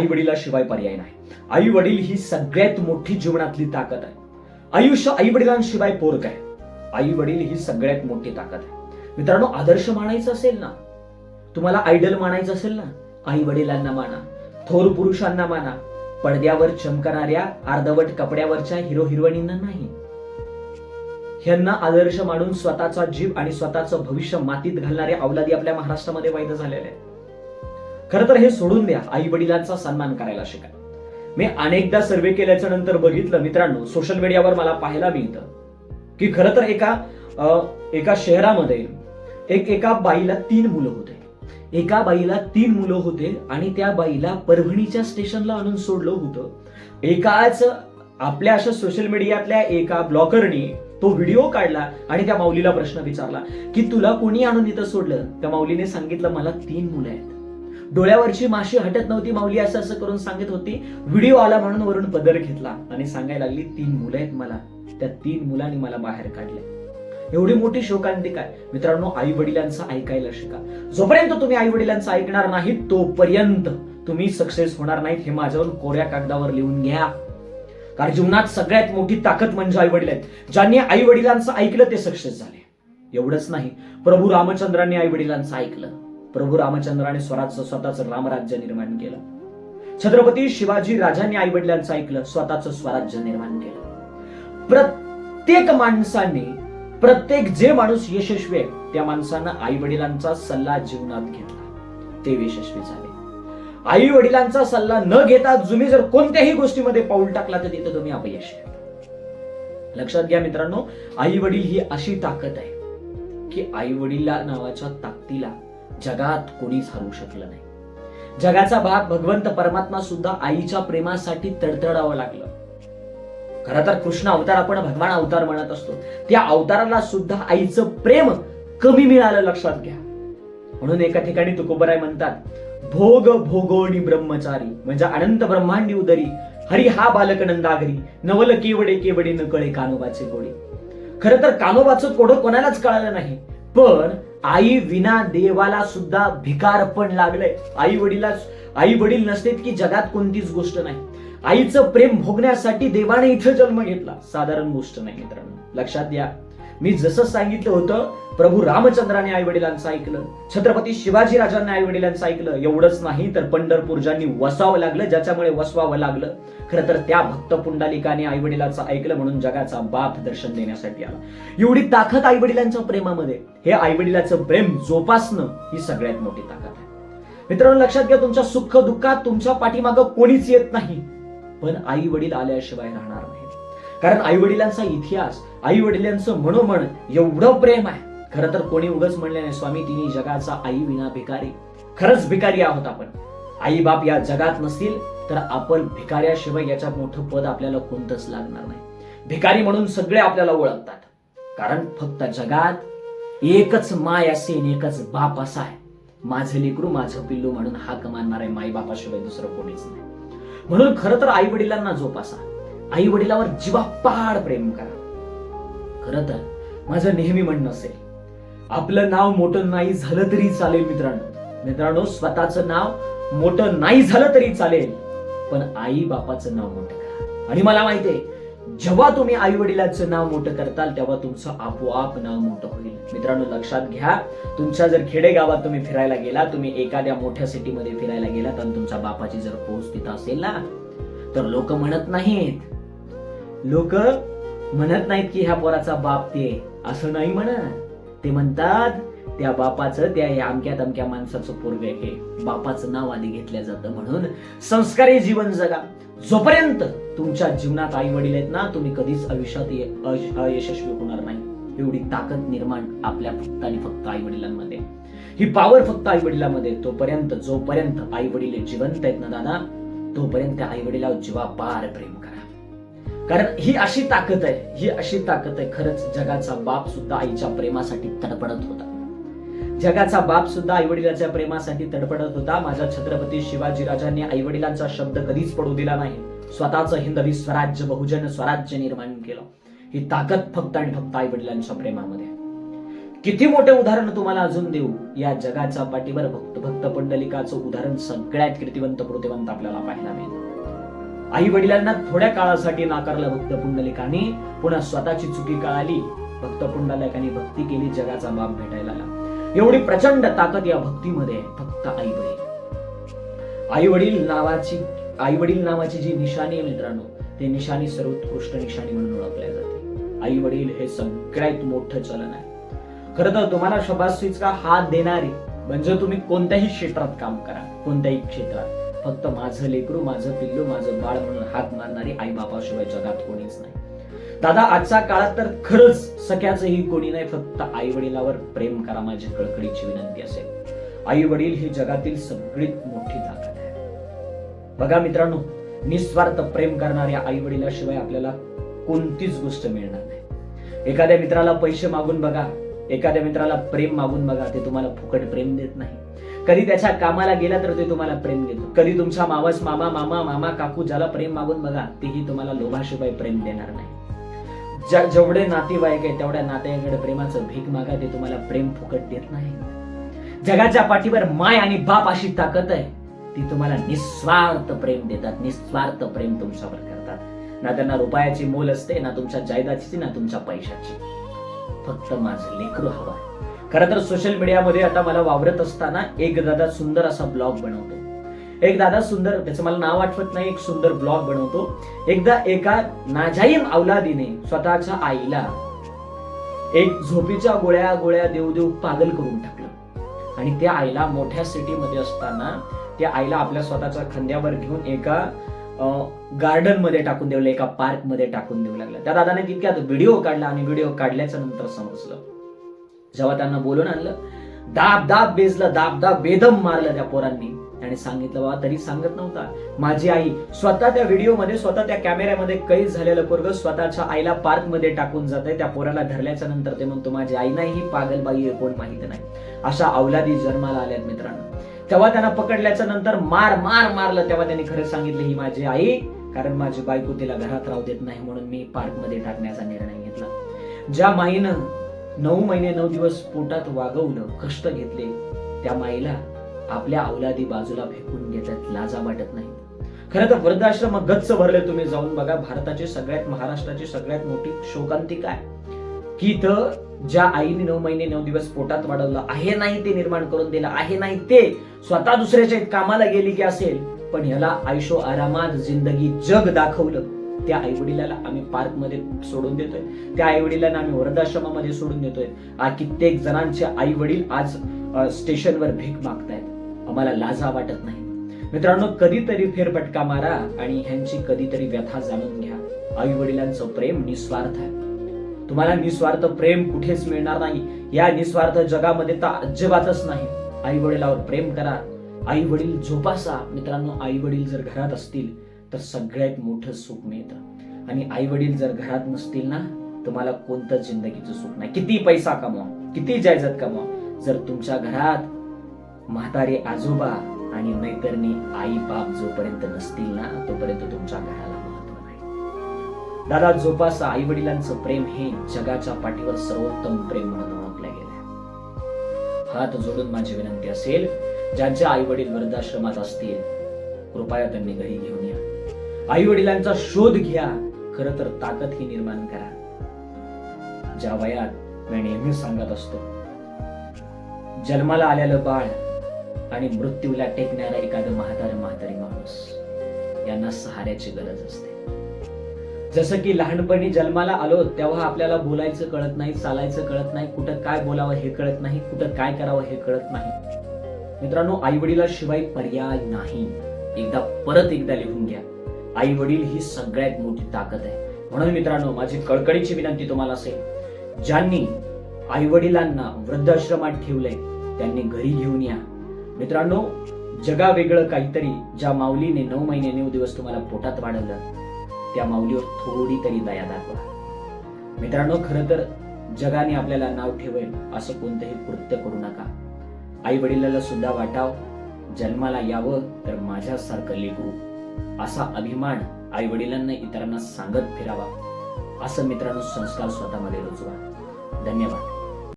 आई वडिलाशिवाय पर्याय नाही. आई वडील ही सगळ्यात मोठी जीवनातली ताकद आहे. आयुष्य आई वडिलांशिवाय पोरक आहे. आई वडील ही सगळ्यात मोठी ताकद आहे. मित्रांनो आदर्श मानायचं असेल ना? तुम्हाला आयडल मानायचं असेल ना? आई वडिलांना माना थोर पुरुषांना माना. पडद्यावर चमकणाऱ्या अर्धवट कपड्यावरच्या हिरो हिरोईनींना नाही. ह्यांना आदर्श मानून स्वतःचा जीव आणि स्वतःचं भविष्य मातीत घालणारे अवलादी आपल्या महाराष्ट्रामध्ये वैध झालेले आहेत. खरं तर हे सोडून द्या आई वडिलांचा सन्मान करायला शिका. मी अनेकदा सर्वे केल्याच्यानंतर बघितलं मित्रांनो सोशल मीडियावर मला पाहायला मिळतं की खरं तर एका एका शहरामध्ये एक एका बाईला तीन मुलं होते. एका बाईला तीन मुलं होते आणि त्या बाईला परभणीच्या स्टेशनला आणून सोडलं होतं. एकाच आपल्या अशा सोशल मीडियातल्या एका ब्लॉकरनी तो व्हिडिओ काढला आणि त्या माऊलीला प्रश्न विचारला की तुला कोणी आणून इथं सोडलं? त्या माऊलीने सांगितलं मला तीन मुलं आहेत. डोळ्यावरची माशी हटत नव्हती माऊली असं असं करून सांगत होती. व्हिडिओ आला म्हणून वरून पदर घेतला आणि सांगायला लागली तीन मुलं आहेत मला. त्या तीन मुलांनी मला बाहेर काढले एवढी मोठी शोकांतिका आहे. मित्रांनो आई वडिलांचं ऐकायला शिका. जोपर्यंत तुम्ही आई वडिलांचं ऐकणार नाही तोपर्यंत तुम्ही सक्सेस होणार नाहीत हे माझ्यावर कोऱ्या कागदावर लिहून घ्या. कारण जीवनात सगळ्यात मोठी ताकद म्हणजे आई वडील आहेत. ज्यांनी आई वडिलांचं ऐकलं ते सक्सेस झाले. एवढंच नाही. प्रभू रामचंद्रांनी आई वडिलांचं ऐकलं. प्रभू रामचंद्राने स्वराज स्वतःच रामराज्य निर्माण केलं. छत्रपती शिवाजी राजांनी आई वडिलांचं ऐकलं स्वतःच स्वराज्य निर्माण केलं. प्रत्येक माणसाने प्रत्येक जे माणूस यशस्वी आहे त्या माणसानं आई वडिलांचा सल्ला जीवनात घेतला. ते यशस्वी झाले. आई वडिलांचा सल्ला न घेता तुम्ही जर कोणत्याही गोष्टीमध्ये पाऊल टाकला तर तिथे तुम्ही अपयश लक्षात घ्या मित्रांनो आई वडील ही अशी ताकद आहे की आई वडिला नावाच्या ताकदीला जगात कोणीच हरवू शकलं नाही. जगाचा भाग भगवंत परमात्मा सुद्धा आईच्या प्रेमासाठी तडतडावं लागलं. खर तर कृष्ण अवतार आपण भगवान अवतार म्हणत असतो. त्या अवताराला सुद्धा आईचं प्रेम कमी मिळालं लक्षात घ्या. म्हणून एका ठिकाणी तुकोबराय म्हणतात भोग भोगोणी ब्रह्मचारी म्हणजे अनंत ब्रह्मांडी उदरी हरी हा बालक नंदागरी नवल केवडे केवडे न कळे कानोबाचे कोडे खर तर कानोबाचं कोडं कोणालाच कळालं नाही पण आई विना देवाला सुद्धा भिकार पण लागलंय. आई वडिला आई वडील नसतेत की जगात कोणतीच गोष्ट नाही. आईचं प्रेम भोगण्यासाठी देवाने इथं जन्म घेतला. साधारण गोष्ट नाही मित्रांनो. लक्षात घ्या. मी जसं सांगितलं होतं प्रभू रामचंद्राने आई वडिलांचं ऐकलं छत्रपती शिवाजी राजांनी आई वडिलांचं ऐकलं एवढंच नाही तर पंढरपूर ज्यांनी वसावं लागलं ज्याच्यामुळे वसवावं लागलं. खरं तर त्या भक्त पुंडालिकाने आई वडिलांचं ऐकलं म्हणून जगाचा बाप दर्शन देण्यासाठी आला. एवढी ताकद आई वडिलांच्या प्रेमामध्ये. हे आई वडिलांचं प्रेम जोपासणं ही सगळ्यात मोठी ताकद आहे. मित्रांनो लक्षात घ्या तुमच्या सुख दुःखात तुमच्या पाठीमागं कोणीच येत नाही. पण आई वडील आल्याशिवाय राहणार नाही कारण आई वडिलांचा इतिहास आई वडिलांचं मनोमन एवढं प्रेम आहे. खरं तर कोणी उगच म्हणले नाही स्वामी तिने जगाचा आई विना भिकारी. खरंच भिकारी आहोत आपण. आई बाप या जगात नसतील तर आपण भिकाऱ्याशिवाय याच्यात मोठं पद आपल्याला कोणतंच लागणार नाही. भिकारी म्हणून सगळे आपल्याला ओळखतात. कारण फक्त जगात एकच माय असे एकच बाप असा आहे. माझं लेकरू माझं पिल्लू म्हणून हाक मारणार आहे माई बापाशिवाय दुसरं कोणीच नाही. म्हणून खरं तर आई वडिलांना जोपासा. आई वडिलावर जीवापाड प्रेम करा. खरं तर माझं नेहमी म्हणणं असेल आपलं नाव मोठं नाही झालं तरी चालेल मित्रांनो. मित्रांनो स्वतःचं नाव मोठं नाही झालं तरी चालेल पण आई बापाचं नाव मोठं करा. आणि मला माहितीये जेव्हा तुम्ही आई वडिलांचं नाव मोठं करताल तेव्हा तुमचं आपोआप नाव मोठं होईल. मित्रांनो लक्षात घ्या तुमच्या जर खेडेगावात तुम्ही फिरायला गेला तुम्ही एखाद्या मोठ्या सिटीमध्ये फिरायला गेला तर तुमच्या बापाची जर पोहोच तिथं असेल ना तर लोक म्हणत नाहीत. लोक म्हणत नाहीत की ह्या पोराचा बाप ते असं नाही म्हणत. ते म्हणतात त्या बापाचं त्या या अमक्या तमक्या माणसाचं पोरग हे. बापाचं नाव आधी घेतलं जातं म्हणून संस्कारी जीवन जगा. जोपर्यंत तुमच्या जीवनात आई वडील आहेत ना तुम्ही कधीच आयुष्यात अयशस्वी होणार नाही. एवढी ताकद निर्माण आपल्या फक्त आणि फक्त आई वडिलांमध्ये ही पावर फक्त आई वडिलांमध्ये तोपर्यंत जोपर्यंत आई वडील जिवंत आहेत ना दादा तोपर्यंत त्या आई जीवा पार प्रेम कारण ही अशी ताकद आहे ही अशी ताकद आहे खरंच जगाचा बाप सुद्धा आईच्या प्रेमासाठी तडपडत होता. जगाचा बाप सुद्धा आईवडिलांच्या प्रेमासाठी तडपडत होता. माझ्या छत्रपती शिवाजी राजांनी आईवडिलांचा शब्द कधीच पडू दिला नाही. स्वतःचं हिंदवी स्वराज्य बहुजन स्वराज्य निर्माण केलं. ही ताकद फक्त आणि फक्त आईवडिलांच्या प्रेमामध्ये किती मोठे उदाहरण तुम्हाला अजून देऊ? या जगाच्या पाठीवर भक्त भक्त पंडलिकाचं उदाहरण सगळ्यात कीर्तिवंत कृतिवंत आपल्याला पाहायला मिळतं आई वडिलांना थोड्या काळासाठी नाकारलं भक्त पुंडलिकाने. पुन्हा स्वतःची चुकी कळाली. भक्त पुंडलिकाने भक्ती केली जगाचा बाप भेटायला आला. एवढी प्रचंड ताकद या भक्तीमध्ये फक्त आई वडील आई वडील नावाची आई वडील नावाची जी निशाणी आहे मित्रांनो ते निशाणी सर्वोत्कृष्ट निशाणी म्हणून ओळखल्या जाते. आई वडील हे सगळ्यात मोठं चलन आहे. खरं तर तुम्हाला शबासीचा हात देणारे. म्हणजे तुम्ही कोणत्याही क्षेत्रात काम करा कोणत्याही क्षेत्रात. फक्त माझं लेकरू माझं पिल्लू माझं बाळ म्हणून हात मारणारी आई बापाशिवाय जगात कोणीच नाही. दादा आजच्या काळात तर खरंच सख्याचंही कोणी नाही फक्त आई वडिलावर प्रेम करा माझी कळकळीची विनंती असेल. आई वडील ही जगातील सगळीत मोठी ताकद आहे. बघा मित्रांनो निस्वार्थ प्रेम करणाऱ्या आई वडिलाशिवाय आपल्याला कोणतीच गोष्ट मिळणार नाही. एखाद्या मित्राला पैसे मागून बघा एखाद्या मित्राला प्रेम मागून बघा ते तुम्हाला फुकट प्रेम देत नाही. कधी त्याच्या कामाला गेला तर ते तुम्हाला प्रेम देतो. कधी तुमचा मावस मामा मामा मामा काकू ज्याला प्रेम मागून बघा तेही तुम्हाला लोभाशिवाय प्रेम देणार नाही. ज्या जेवढे नातेवाईक आहे तेवढ्या नातेवाईकडे प्रेमाचं भीक मागा ते तुम्हाला प्रेम फुकट देत नाही. जगाच्या पाठीवर माय आणि बाप अशी ताकद आहे ती तुम्हाला निस्वार्थ प्रेम देतात निस्वार्थ प्रेम तुमच्यावर करतात. ना त्यांना रुपयाची मोल असते ना तुमच्या जायदाची ना तुमच्या पैशाची. फक्त माझं लेकरू हवं खरं तर सोशल मीडियामध्ये आता मला वावरत असताना एक दादा सुंदर असा ब्लॉग बनवतो. एक दादा सुंदर त्याचं मला नाव आठवत नाही एक सुंदर ब्लॉग बनवतो. एकदा एका नाजाईम अवलादीने स्वतःच्या आईला एक झोपीच्या गोळ्या गोळ्या देऊ देऊ पागल करून टाकलं. आणि त्या आईला मोठ्या सिटीमध्ये असताना त्या आईला आपल्या स्वतःच्या खांद्यावर घेऊन एका गार्डनमध्ये टाकून देऊ एका पार्कमध्ये टाकून देऊ लागलं. त्या दादाने तितक्यात व्हिडिओ काढला आणि व्हिडिओ काढल्याच्या नंतर समजलं. जेव्हा त्यांना बोलून आणलं दाब दाब बेजलं दाब दाब बेदम मारलं त्या पोरांनी. आणि सांगितलं बाबा तरी सांगत नव्हता. माझी आई स्वतः त्या व्हिडिओमध्ये स्वतः त्या कॅमेऱ्यामध्ये कैद झालेलं पोरग स्वतःच्या आईला पार्कमध्ये टाकून आहे त्या पोराला धरल्याच्या नंतर ते म्हणतो माझी आई नाही ही पागलबाई आहे कोण माहीत नाही. अशा अवलादी जन्माला आल्यात मित्रांनो. तेव्हा त्यांना पकडल्याच्या नंतर मार मार मारलं. तेव्हा त्यांनी खरं सांगितलं ही माझी आई कारण माझी बायको तिला घरात राहू देत नाही म्हणून मी पार्कमध्ये टाकण्याचा निर्णय घेतला. ज्या माईनं नऊ महिने नऊ दिवस पोटात वागवलं कष्ट घेतले त्या माईला आपल्या अवलादी बाजूला फेकून घेतात लाजा वाटत नाही खरं तर वृद्धाश्रम गच्च भरले तुम्ही जाऊन बघा भारताची सगळ्यात महाराष्ट्राची सगळ्यात मोठी शोकांती काय? की इथं ज्या आईने नऊ महिने नऊ दिवस पोटात वाढवलं आहे नाही ते निर्माण करून दिलं आहे नाही ते स्वतः दुसऱ्याच्या कामाला गेली की असेल पण ह्याला आयुष्य आरामात जिंदगी जग दाखवलं. त्या आई वडिलाला आम्ही पार्कमध्ये सोडून देतोय. त्या आई वडिलांना आम्ही वृद्धाश्रमामध्ये सोडून देतोय. कित्येक जणांचे आई वडील आज स्टेशनवर भीक मागतायत. आम्हाला लाजा वाटत नाही. मित्रांनो कधीतरी फेरफटका मारा आणि ह्यांची कधीतरी व्यथा जाणून घ्या. आई वडिलांचं प्रेम निस्वार्थ आहे. तुम्हाला निस्वार्थ प्रेम कुठेच मिळणार नाही. या निस्वार्थ जगामध्ये तर अजिबातच नाही. आई वडिलावर प्रेम करा. आई वडील जोपासा. मित्रांनो आई वडील जर घरात असतील तर सगळ्यात मोठं सुख मिळतं. आणि आई वडील जर घरात नसतील ना तुम्हाला कोणतं जिंदगीचं सुख नाही. किती पैसा कमवा किती जायजत कमवा. जर तुमच्या घरात म्हातारे आजोबा आणि नैतरणी आई बाप जोपर्यंत नसतील ना तोपर्यंत तुमच्या घराला महत्त्व नाही. दादा जोपासा आई वडिलांचं प्रेम हे जगाच्या पाठीवर सर्वोत्तम प्रेम म्हणून ओळखलं गेलं हात जोडून माझी विनंती असेल ज्यांचे आई वडील वृद्धाश्रमात असतील कृपया त्यांनी घरी घेऊन आई वडिलांचा शोध घ्या. खर तर ताकद ही निर्माण करा. ज्या वयात मी नेहमी सांगत असतो जन्माला आलेलं बाळ आणि मृत्यूला टेकणारा एखादं म्हातार म्हातारी माणूस यांना सहाऱ्याची गरज असते. जसं की लहानपणी जन्माला आलो तेव्हा आपल्याला बोलायचं कळत नाही चालायचं कळत नाही कुठं काय बोलावं हे कळत नाही कुठं काय करावं हे कळत नाही. मित्रांनो आई वडिलाशिवाय पर्याय नाही. एकदा परत एकदा लिहून घ्या. आई वडील ही सगळ्यात मोठी ताकद आहे. म्हणून मित्रांनो माझी कळकळीची विनंती तुम्हाला असेल ज्यांनी आई वडिलांना वृद्धाश्रमात ठेवलंय त्यांनी घरी घेऊन या. मित्रांनो जगा वेगळं काहीतरी ज्या माऊलीने नऊ महिने नऊ दिवस तुम्हाला पोटात वाढवलं त्या माऊलीवर थोडी तरी दया दाखवा. मित्रांनो खरं तर जगाने आपल्याला नाव ठेवेल असं कोणतंही कृत्य करू नका. आई वडिलाला सुद्धा वाटाव जन्माला यावं तर माझ्यासारखं लेकरू असा अभिमान आई वडिलांना इतरांना सांगत फिरावा असं मित्रांनो संस्कार स्वतःमध्ये रुजवा. धन्यवाद.